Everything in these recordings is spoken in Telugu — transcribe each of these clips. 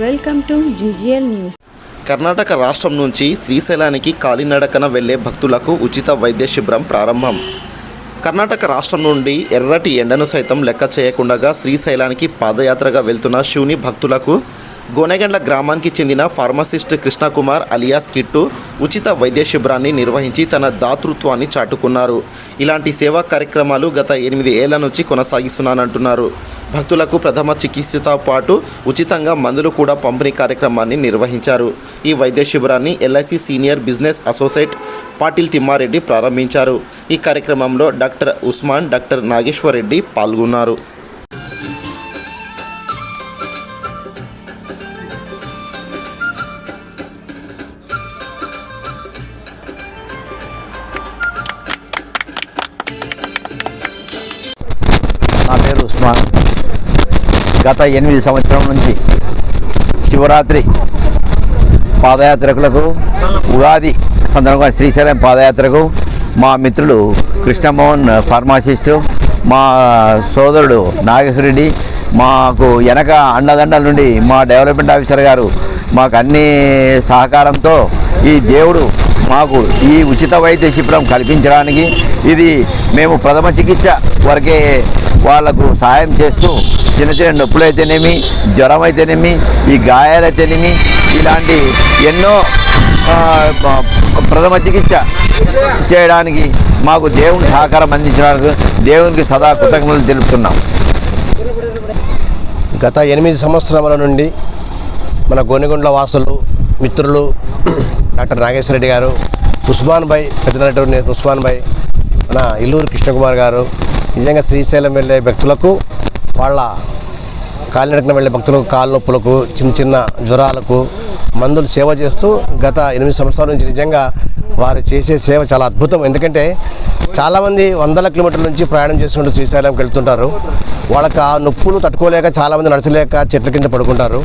Welcome to GGL news. Karnataka రాష్ట్రం నుంచి శ్రీశైలానికి కాలినడకన వెళ్ళే భక్తులకు ఉచిత వైద్య శిబిరం ప్రారంభం. కర్ణాటక రాష్ట్రం నుండి ఎర్రటి ఎండను సైతం లెక్క చేయకుండా శ్రీశైలానికి పాదయాత్రగా వెళ్తున్న శివుని భక్తులకు గోనెగండ్ల గ్రామానికి చెందిన ఫార్మసిస్ట్ కృష్ణకుమార్ అలియాస్ కిట్టు ఉచిత వైద్య శిబిరాన్ని నిర్వహించి తన దాతృత్వాన్ని చాటుకున్నారు. ఇలాంటి సేవా కార్యక్రమాలు గత ఎనిమిది ఏళ్ళ నుంచి కొనసాగిస్తున్నానంటున్నారు. భక్తులకు ప్రథమ చికిత్సతో పాటు ఉచితంగా మందులు కూడా పంపిణీ కార్యక్రమాన్ని నిర్వహించారు. ఈ వైద్య శిబిరాన్ని LIC senior business associate Patil Thimmareddy ప్రారంభించారు. ఈ కార్యక్రమంలో డాక్టర్ ఉస్మాన్ డాక్టర్ నాగేశ్వర్ రెడ్డి పాల్గొన్నారు. పేరు ఉస్మాన్ గత ఎనిమిది సంవత్సరం నుంచి శివరాత్రి పాదయాత్రకులకు ఉగాది సందర్భంగా శ్రీశైలం పాదయాత్రకు మా మిత్రుడు కృష్ణమోహన్ ఫార్మాసిస్టు మా సోదరుడు నాగేశ్వరరెడ్డి మాకు వెనక అండదండల నుండి మా డెవలప్మెంట్ ఆఫీసర్ గారు మాకు అన్ని సహకారంతో ఈ దేవుడు మాకు ఈ ఉచిత వైద్య శిబిరం కల్పించడానికి ఇది మేము ప్రథమ చికిత్స వరకే వాళ్ళకు సహాయం చేస్తూ చిన్న చిన్న నొప్పులు అయితేనేమి జ్వరం అయితేనేమి ఈ గాయాలైతేనేమి ఇలాంటి ఎన్నో ప్రథమ చికిత్స చేయడానికి మాకు దేవుని సహకారం అందించడానికి దేవునికి సదా కృతజ్ఞతలు తెలుపుతున్నాం. గత ఎనిమిది సంవత్సరాల నుండి మన గోనెగుండ్ల వాసులు మిత్రులు డాక్టర్ నాగేశ్వర రెడ్డి గారు ఉస్మాన్ భాయ్ పెద్దనటువంటి ఉస్మాన్ భాయ్ మన ఇల్లూరు కృష్ణకుమార్ గారు నిజంగా శ్రీశైలం వెళ్ళే వ్యక్తులకు వాళ్ళ కాలినడకన వెళ్ళే భక్తులకు కాళ్ళ నొప్పులకు చిన్న చిన్న జ్వరాలకు మందులు సేవ చేస్తూ గత ఎనిమిది సంవత్సరాల నుంచి నిజంగా వారు చేసే సేవ చాలా అద్భుతం. ఎందుకంటే చాలామంది వందల కిలోమీటర్ల నుంచి ప్రయాణం చేసుకుంటూ శ్రీశైలంకి వెళ్తుంటారు. వాళ్ళకి ఆ నొప్పులు తట్టుకోలేక చాలామంది నడచలేక చెట్ల కింద పడుకుంటారు.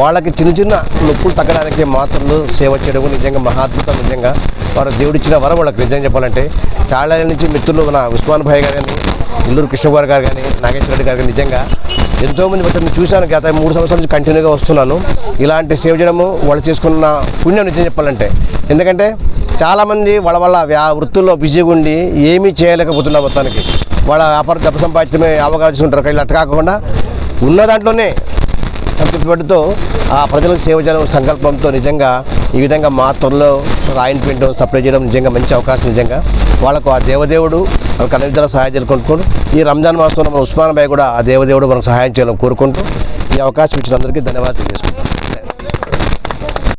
వాళ్ళకి చిన్న చిన్న నొప్పులు తగ్గడానికి మాత్రలు సేవ చేయడం నిజంగా మహాద్భుతం నిజంగా వారు దేవుడిచ్చిన వరం వాళ్ళకి నిజంగా చెప్పాలంటే చాలా నుంచి మిత్రులు మన ఉస్మాన్ భాయ్ గారు కానీ ఇల్లూరు కృష్ణకుమార్ గారు కానీ నాగేశ్వర రెడ్డి గారు కానీ నిజంగా ఎంతోమంది వ్యక్తులను చూశాను గత మూడు సంవత్సరాల నుంచి కంటిన్యూగా వస్తున్నాను. ఇలాంటి సేవ చేయడము వాళ్ళు చేసుకున్న పుణ్యం నిజం చెప్పాలంటే. ఎందుకంటే చాలామంది వాళ్ళ వాళ్ళ వ్యా వృత్తుల్లో బిజీగా ఉండి ఏమీ చేయలేకపోతున్నారు మొత్తానికి. వాళ్ళ వ్యాపార డబ్బు సంపాదించడమే అవగాహన ఉంటారు కానీ అట్లా కాకుండా ఉన్న దాంట్లోనే సంతృప్తిపడుతూ ఆ ప్రజలకు సేవ చేయడం సంకల్పంతో నిజంగా ఈ విధంగా మాత్రలో ఆయింట్మెంట్ సప్లై చేయడం నిజంగా మంచి అవకాశం నిజంగా. వాళ్ళకు ఆ దేవదేవుడు వాళ్ళకి అన్ని విధాల సహాయం చేయాలని ఈ రంజాన్ మాసంలో మన ఉస్మాన్ కూడా ఆ దేవదేవుడు మనకు సహాయం చేయాలని కోరుకుంటూ ఈ అవకాశం ఇచ్చిన అందరికీ ధన్యవాదాలు తెలియజేసుకుంటాం